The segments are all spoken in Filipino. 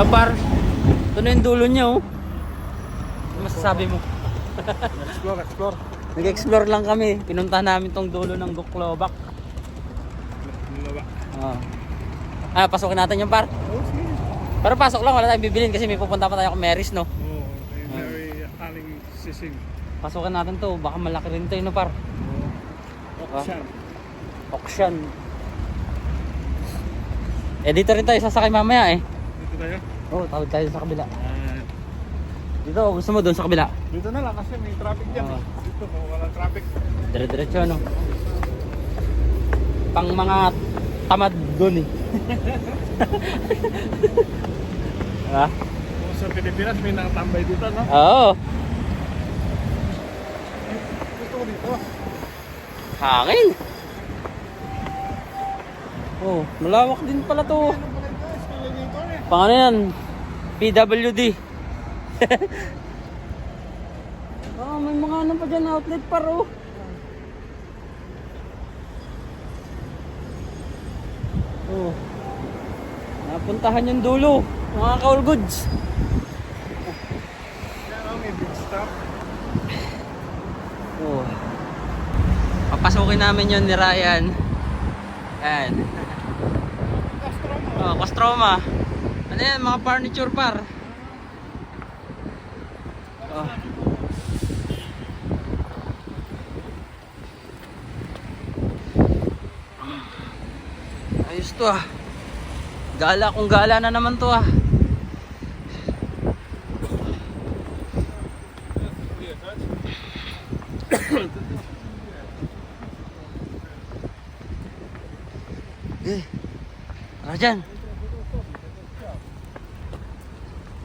Kaya par, ito na yung dulo niya oh. Ano masasabi mo? Explore, explore. Nag-explore lang kami. Pinunta namin tong dulo ng Duklobak. Lulaba. Oh. Ah, pasukin natin yung par. Oh, sige. Pero pasok lang, wala tayong bibilin kasi may pupunta pa tayo kung Mary's, no? Oo, may very aling sisig. Pasukin natin to, baka malaki rin to, no par? Oo. Option. Auction. Eh, dito rin tayo sasakay mamaya eh. Dito tayo. Oo, oh, tawid tayo sa kabila. Ah, Dito, gusto mo doon sa kabila? dito na lang kasi may traffic dyan. Oo. eh. Dito, walang traffic. Dire-diretso, no? Pang mga tamad doon eh. diba? Kung sa Pilipinas may nakatambay dito, no? Oo. Gusto ko dito. Hangin. Oh, malawak din pala to. Ano pala ito? Escalator eh. Pang ano yan? PWD. oh, may mga ano pa dyan, outlet par oh. Oh. Napuntahan yung dulo. Mga kaul goods. Oh, may big stop. Oh. Papasukin namin yun ni Ryan. Yan. Castro mo. Oh, Kostroma. Ano yan, mga furniture par. Oh. Ayos to ah. Gala kung gala na naman to ah. Eh. Tara dyan.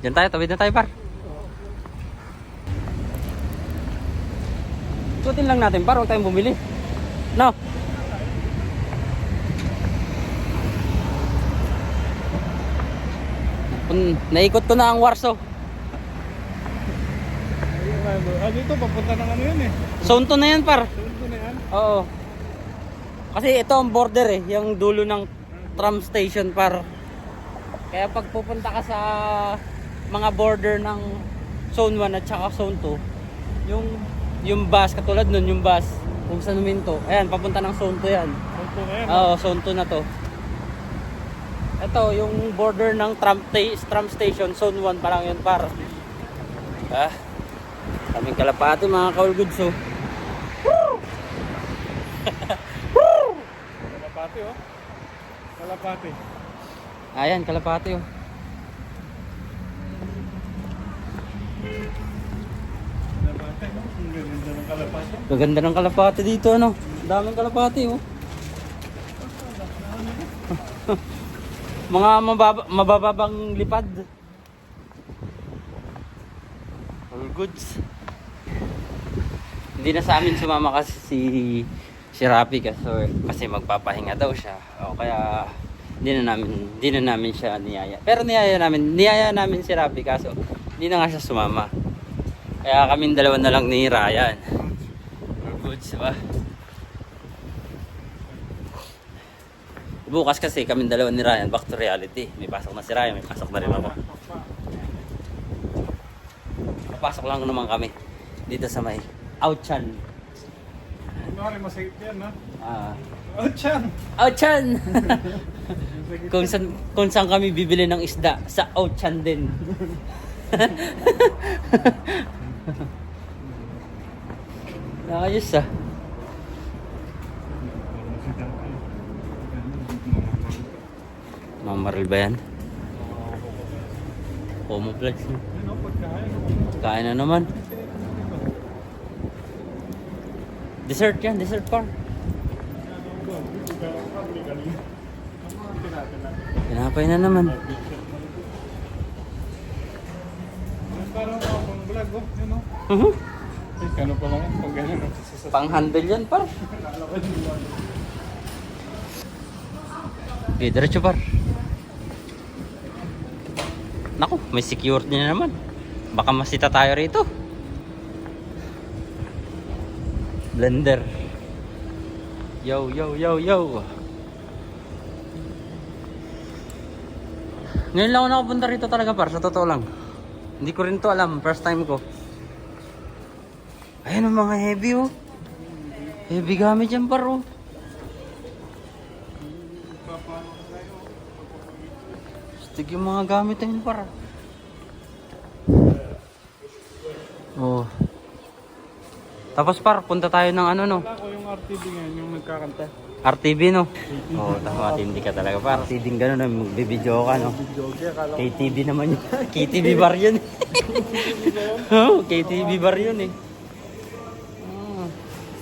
Diyan tayo, tawid na tayo par. Ikutin lang natin par, huwag tayong bumili. No? Kung naikot ko na ang Warsaw. Ah, dito, papunta ng ano yun eh. Zone 2 na yan par. Dito na yan. Oo. Kasi ito ang border eh, yung dulo ng tram station par. Kaya pag pupunta ka sa mga border ng zone 1 at saka zone 2, yung yung bus katulad nun, yung bus kung saan huminto. Ayan, papunta ng zone 2 yan. Dito na yan. Oo, zone 2 na to. Ito, yung border ng tram, tram station, zone 1 pa lang yun par. Ah, kaming kalapati mga kaul goods oh. Kalapati, oh. Kalapati. Ayan, kalapati oh. Kalapati, no? Ang ganda ng kalapati. Gaganda ng kalapati dito ano. Daming kalapati oh. Mga mababa, mabababang lipad. All goods. Hindi na sa amin sumama kasi si si Rapi kasi, kasi magpapahinga daw siya. O kaya hindi na namin hindi na namin siya niyaya. Pero niyaya namin, niyaya namin si Rapi kaso hindi na nga siya sumama. Kaya kami dalawa na lang ni Ryan. All goods, diba? Bukas kasi kami dalawa ni Ryan, back to reality. May pasok na si Ryan, may pasok na rin ako. Papasok lang naman kami dito sa may Outchan. Kunwari, masakit yan, no? Ah! Outchan! Masakit. kung saan kung saan kami bibili ng isda sa Outchan din. Ayos ah. Mamaril ba yan? Homoplex. pagkain. Kain na naman. Dessert yan, dessert par. Tinapay na naman. Parang mga pang vlog, oh. Yun, oh. Mhm. Eh, kano pa lang? Pag ganyan, oh. Pang handle yan par. Okay, diretso par. Naku, may security na naman. Baka masita tayo rito. Blender. Yo, yo, yo, yo. Ngayon lang ako nakapunta rito talaga par, sa totoo lang. Hindi ko rin to alam, first time ko. Ayan ang mga heavy oh. Heavy gamit yan par oh. Stig yung mga gamit na yun par. Oh. Tapos par, punta tayo ng ano no. Wala ko yung RTD ngayon, yung nagkakanta. RTV no? Oo, oh, tama, hindi ka talaga par. RTD gano'n na magbibideo ka no? Jogi, akala ko. KTV naman yun. KTV bar yun. Oo, KTV bar yun eh. Ah,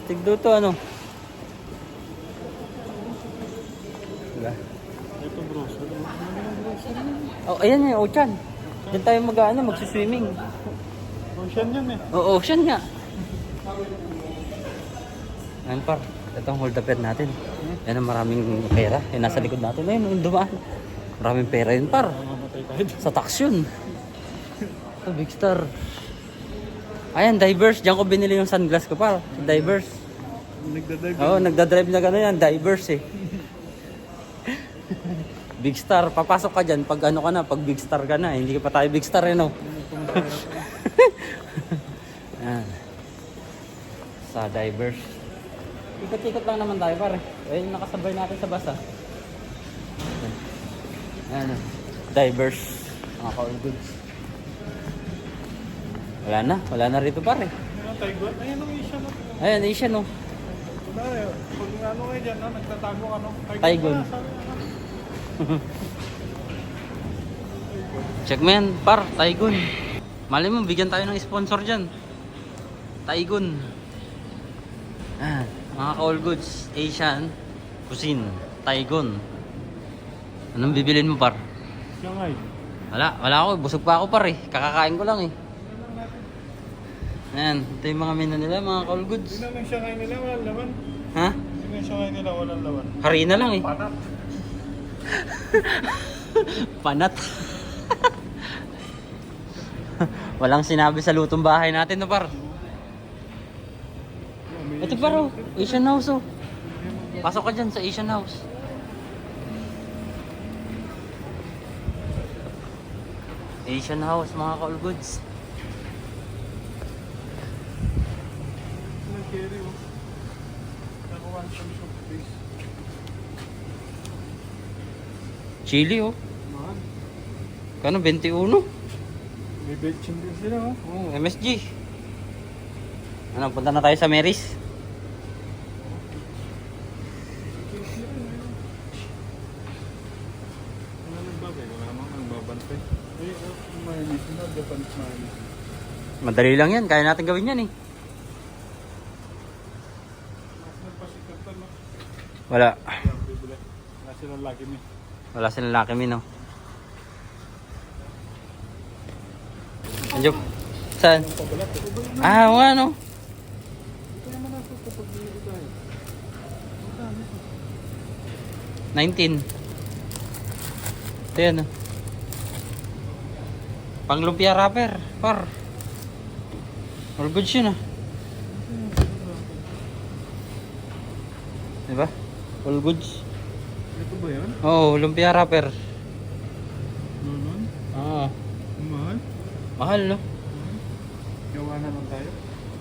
Tigdo to ano? Diba? Ito bro, sa Oh, ayan eh, Ochan. Diyan tayo mag ano, magsiswimming. Ocean yan eh. Oo, Ocean nga. Ayan par, itong hold up natin. Yan ang maraming pera. Yan nasa likod natin. Ayun, yung dumaan. Maraming pera yun par. Sa tax yun. Ito, Big Star. Ayan, divers. Diyan ko binili yung sunglass ko pa. Divers. Nagdadive. Oo, nagdadrive na gano'n yan. Divers eh. Big Star. Papasok ka dyan pag ano ka na, pag Big Star ka na. Hindi ka pa tayo Big Star eh, no? Ayan. Sa divers. Ikot-ikot lang naman tayo pare. Ayun yung nakasabay natin sa bus ah. Ayan. oh. Divers. Mga ka-all goods. Wala na. Wala na rito pare. Taiwan. Ayun ang Asian. no? Ayan, Asian oh. Wala eh. Pag ano kayo dyan, no? nagtatago ka no? Taiwan. Check mo yan, par, Taigun. Mali mo, bigyan tayo ng sponsor dyan. Taigun. Ah, mga ka-all goods, Asian, Cuisine, Taigun. Anong bibilin mo, par? Shanghai. Wala, wala ako, busog pa ako, par eh. Kakakain ko lang eh. Ayan, ito yung mga menu nila, mga ka-all goods. Tingnan mo yung Shanghai nila, walang laman. Ha? Tingnan yung Shanghai nila, walang laman. Harina lang eh. Panat. Panat. Walang sinabi sa lutong bahay natin, no, par? Ito pa raw, Asian House oh. Pasok ka dyan sa Asian House. Asian House, mga ka-all goods. Chili oh. Mahal. Kano, 21? May betchin din sila oh. Oh, MSG. Ano, punta na tayo sa Mary's. Eh, oh. Madali lang yan, kaya natin gawin yan eh. Mas nagpasikat pa, no? Wala. Wala silang lagi ni. Wala silang Lucky Me, no? Andiyo. Saan? Ah, nga, no? 19. Ito yan, no? Pang lumpia wrapper, par. All goods yun, ah. Diba? All goods. Ito ba? Oo, oh, lumpia wrapper. Naman? Oo. Mahal? Mahal, no? Gawa naman tayo.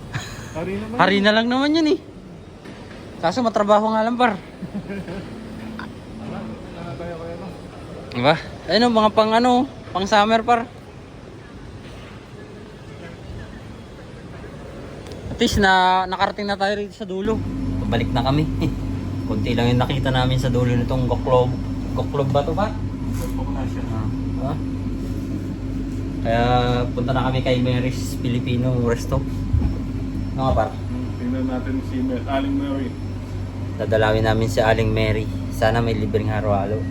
Hari naman. Hari na lang naman yun, eh. Kaso matrabaho nga lang, par. Na tayo kaya no? Diba? Ano, mga pang ano, pang summer par. At least na nakarating na tayo rito sa dulo. Pabalik na kami. Kunti lang yung nakita namin sa dulo nitong goklob. Goklob ba to ba? Ah. Kaya punta na kami kay Mary's Filipino Resto. Ano nga par? Tingnan natin si. Aling Mary. Dadalawin namin si Aling Mary. Sana may libreng haro-halo.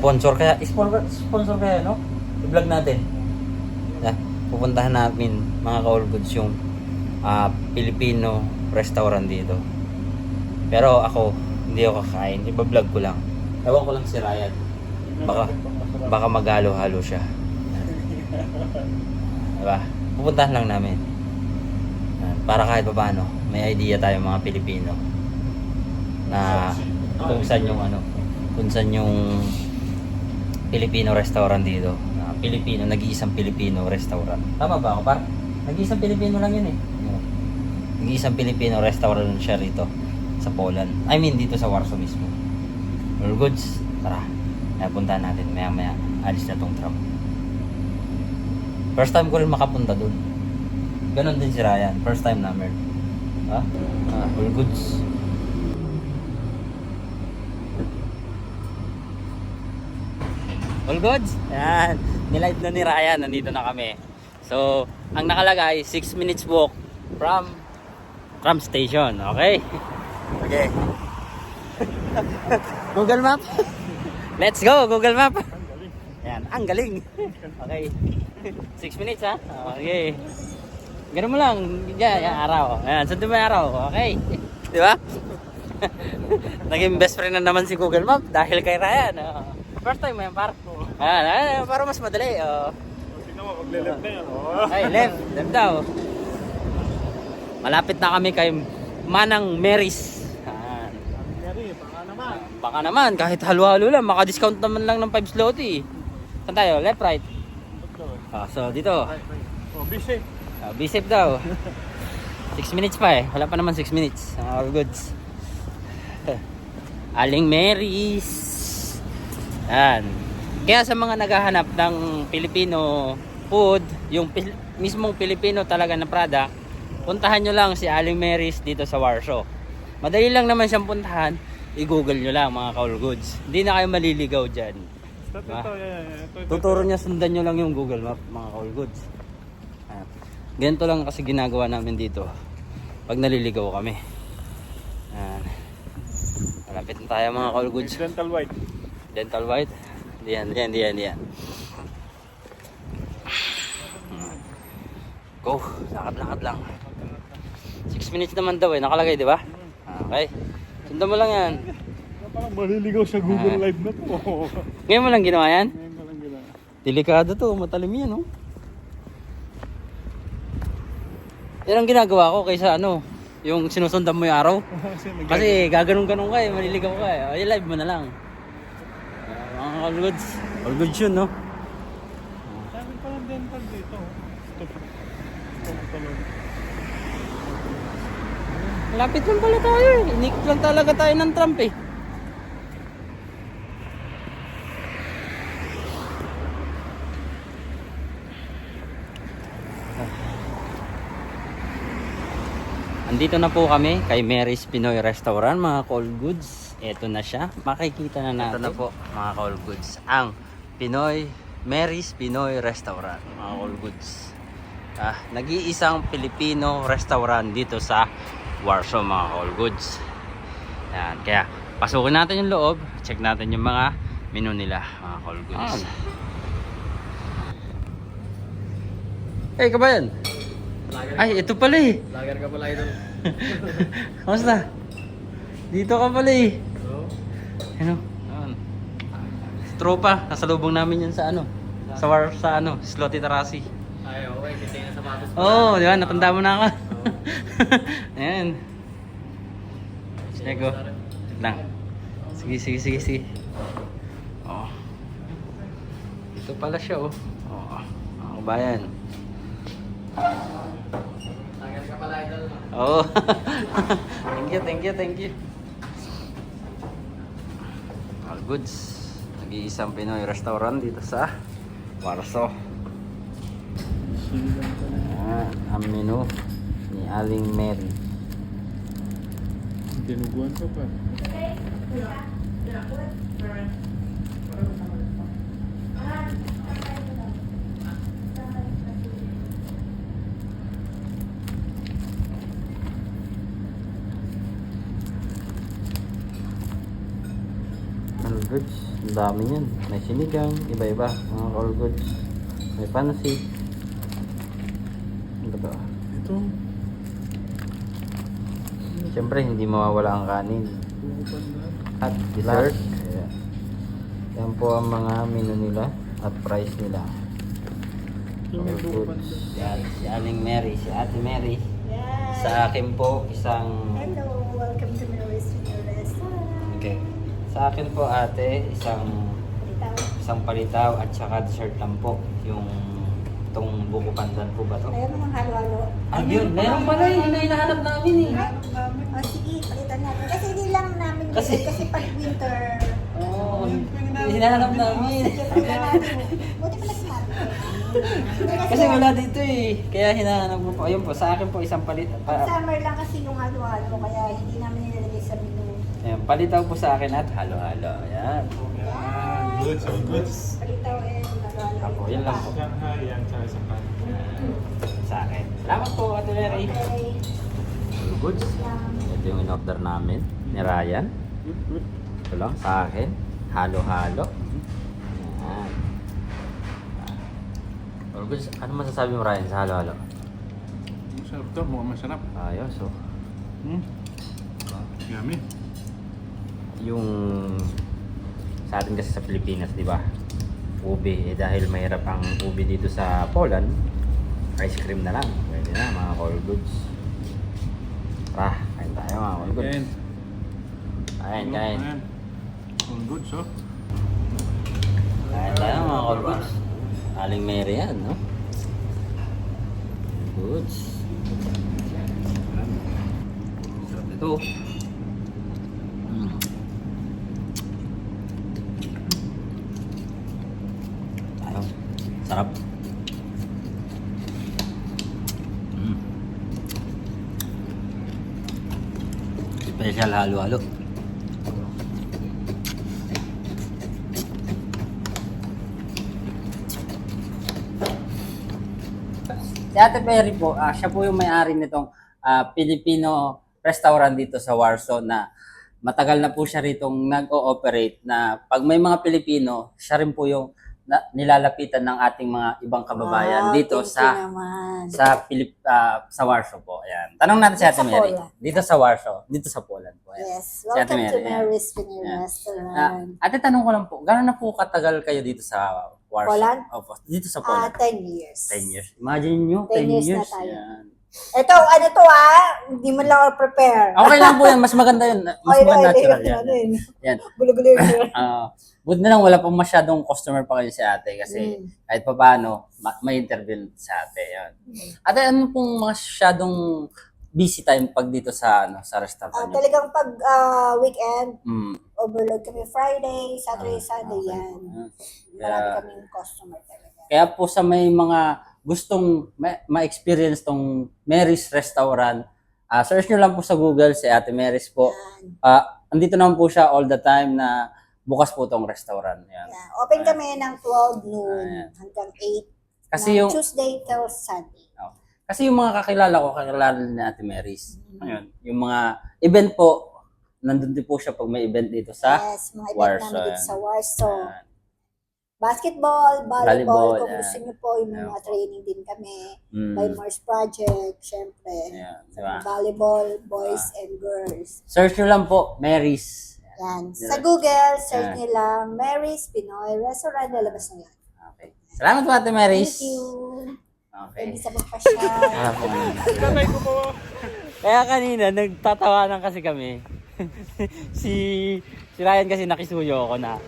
Sponsor kaya, sponsor, sponsor kaya, no? I-vlog natin. Yeah, pupuntahan namin mga ka-all goods yung ah, Filipino restaurant dito. Pero ako, hindi ako kakain. Iba-vlog ko lang. Ewan ko lang si Ryan. Baka, baka magalo-halo siya. Diba? Pupuntahan lang namin. Para kahit pa paano, may idea tayo mga Pilipino na kung saan yung ano, kung saan yung Filipino restaurant dito. Ah, Filipino, nag-iisang Filipino restaurant. Tama ba ako, par? Nag-iisang Filipino lang yun eh. Nag-iisang Filipino restaurant siya rito sa Poland. I mean, dito sa Warsaw mismo. All goods. Tara. Kaya puntahan natin. Maya maya. Alis na tong tram. First time ko rin makapunta dun. Ganon din si Ryan. First time namin. Ha? Ah, all goods. All goods? Yan. Nilive na ni Ryan. Nandito na kami. So, ang nakalagay, 6 minutes walk from tram station. Okay? Okay. Google Map. Let's go, Google Map. Yan, ang galing. Okay. 6 minutes ha. Okay. Ganun mo lang. Yan, yan, araw. Yan, mo yung araw. Okay. Di ba? Naging best friend na naman si Google Map dahil kay Ryan. Oh. First time mo yan, par. Ayan, ayan, para mas madali. Oh. Tingnan mo, magle-left na yan. Oh. Ay, left. Left daw. Malapit na kami kay Manang Mary's. Ayan. Nangyari, baka naman. Baka naman, kahit halo-halo lang, maka-discount naman lang ng 5 slotty. Saan tayo? Left, right? Ah, so, dito. Oh, be safe. Ah, be safe daw. 6 minutes pa eh. Wala pa naman 6 minutes. Ah, all goods. Aling Mary's. Yan. Kaya sa mga naghahanap ng Filipino food, yung pil- mismong Filipino talaga na product, puntahan nyo lang si Aling Mary's dito sa Warsaw. Madali lang naman siyang puntahan. I-google nyo lang mga kaul goods. Hindi na kayo maliligaw dyan. Ah. ito, Tuturo niya sundan nyo lang yung Google Map mga kaul goods. Ganito lang kasi ginagawa namin dito pag naliligaw kami. Ayan. Malapit na tayo mga kaul goods. Dental white. Dental white. Diyan, diyan, diyan, diyan. Go, lakad-lakad lang. 6 minutes naman daw eh, nakalagay di ba? Okay. Sundan mo lang yan. Parang maliligaw sa Google Ah. Live na to. Ngayon mo lang ginawa yan? Ngayon ka lang gila. Delikado to, matalim yan, oh. Yan ang ginagawa ko kaysa ano, yung sinusundan mo yung araw. Kasi gaganon-ganon ka eh, maliligaw ka eh. Ay, live mo na lang. Uh, mga all goods. All goods yun, no? Sabi pa ng dental dito. Ito. Ito ang talon. Lapit lang pala tayo eh. Inikot lang talaga tayo ng Trump eh. Andito na po kami kay Mary's Pinoy Restaurant, mga call goods. Ito na siya. Makikita na natin. Ito na po, mga call goods. Ang Pinoy, Mary's Pinoy Restaurant, mga call goods. Ah, nag-iisang Filipino restaurant dito sa Warsaw, mga call goods. Yan, kaya pasukin natin yung loob, check natin yung mga menu nila, mga call goods. Hey, kabayan! Ay, ito pala eh. Lager ka pala idol. Kamusta? Dito ka pala eh. Oo. Ano? Tropa, nasa lubong namin yan sa ano? Sa war sa ano, Slotty Tarasi. Ay, okay. Kiting na sapatos ko. Oo, oh, di ba? Natanda mo na ako. Ayan. Sige, go. Lang. Sige, sige, sige, sige. Oo. Ito pala siya, oh. Oo. Mga kabayan. Lager ka pala idol. Oo. thank you, thank you, thank you. All goods. Nag-iisang Pinoy restaurant dito sa Warsaw. Ah, ang menu Aling Mary. Dinuguan ko pa. All goods. Ang dami yan. May sinigang, iba-iba. Mga all goods. May pansit. Siyempre, hindi mawawala ang kanin. At dessert. Ayan. Yan po ang mga menu nila at price nila. Yung goods. na. Yan, si Aling Mary, si Ate Mary. Yes. Sa akin po, isang... Hello, welcome to East Restaurant. Okay. Sa akin po ate, isang Bitaw. isang palitaw at saka dessert lang po. Yung itong buko pandan po ba to? Meron ng halo-halo. Ah, yun. Meron pala yun. Yun ang hinahanap namin eh. O sige, palitan natin. Kasi hindi lang namin Kasi- kasi, kasi pag winter. Oo. hinahanap namin. Palitan natin. Buti pala si Mami. Hindi Kasi wala dito eh. Kaya hinahanap ko po. Ayun po, sa akin po isang palit. Pag Pa, summer lang kasi yung halo-halo, kaya hindi namin nilalagay sa menu. ayan, palitaw po sa akin at halo-halo. Ayan. Yan, goods, all goods. Palitaw and halo-halo. Apo, yun lang po. Shanghai, yan, tsaka isang pan. Sa akin. Salamat po, Ate Mary. Okay. Goods. Ito yung in-order namin ni Ryan. Ito lang sa akin. Halo-halo. Ayan. All goods. Ano masasabi mo Ryan sa halo-halo? Masarap to, mukhang masarap. Ayos oh. Hmm. Yummy. Yung sa atin kasi sa Pilipinas, di ba? Ube, eh, dahil mahirap ang ube dito sa Poland, ice cream na lang. Pwede na, mga all goods. Tara, kain tayo mga all goods. Kain. Kain, kain. Ayan. All goods, oh. Kain tayo mga all goods. Aling Mary yan, no? Goods. Sarap ito. Mm. Tayo. Sarap. Mm. Special halo-halo. Si Ate Perry po, ah, siya po yung may-ari nitong ah, Filipino restaurant dito sa Warsaw na matagal na po siya ritong nag-ooperate na pag may mga Pilipino, siya rin po yung na- nilalapitan ng ating mga ibang kababayan Wow, dito thank you sa naman. sa Pilip ah, sa Warsaw po. Ayan. Tanong natin si Ate sa Mary. Poland. Dito sa Warsaw, dito sa Poland po. Ayan. Yes. Si Ate Welcome to Mary, yeah. Mary's Pinoy Yeah. Restaurant. Ah, ate, tanong ko lang po, gano'n na po katagal kayo dito sa Warsaw? Poland? Opo, dito sa Ah, Poland. 10 years. 10 years. Imagine nyo, 10 10 years years. na tayo. Yan. Ito, ano to ah? Hindi mo lang ako prepare. Okay lang po yan. Mas maganda yun. Mas Ay, maganda ay, natural yan. yun? Yan. Gulo-gulo yun. Ah, buti na lang wala pong masyadong customer pa kayo si ate kasi Mm. kahit pa paano, ma- may interview sa ate. Yan. Ate, ano pong masyadong busy time pag dito sa ano sa Ah, restaurant niyo? talagang pag ah, weekend, Mm. overload kami Friday, Saturday, Ah, Sunday okay. yan. Ah. Marami Kaya- kaming customer talaga. Kaya po sa may mga gustong ma- ma-experience tong Mary's Restaurant, ah search nyo lang po sa Google si Ate Mary's po. Ah, andito naman po siya all the time na bukas po tong restaurant. Yan. Yan. Open kami ng 12 noon Ayan. hanggang 8. Kasi ng yung Tuesday till Sunday. Oh. Kasi yung mga kakilala ko, kakilala ni Ate Mary's. Ayun, yung mga event po, nandun din po siya pag may event dito sa yes, mga event Warsaw, namin dito sa Warsaw. Ayan. Basketball, volleyball, Volleyball, kung yan. gusto niyo po, yung mga po. training din kami. Mm. By Mars Project, syempre. Sa diba? volleyball, boys and girls. Search nyo lang po, Mary's. Yan. Yeah. Sa Google, search Yeah. lang Mary's Pinoy Restaurant. Lalabas na yan. Okay. Salamat po Ate Mary's. Thank you. Okay. Pwede sa magpasya. Ah, po. Kamay ko po. Kaya kanina, nagtatawanan kasi kami. si si Ryan kasi nakisuyo ako na,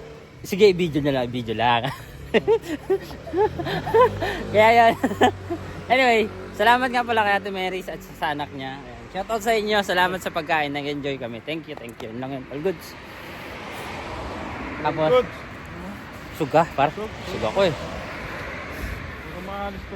sige, video na lang, video lang. Kaya yan. anyway, salamat nga pala kay Ate Mary's at sa anak niya. Ayan. Shoutout sa inyo. Salamat sa pagkain. Nag-enjoy kami. Thank you, thank you. Yun lang yun. All goods. Tapos, suga, par. Suga ko eh. Maalis ko.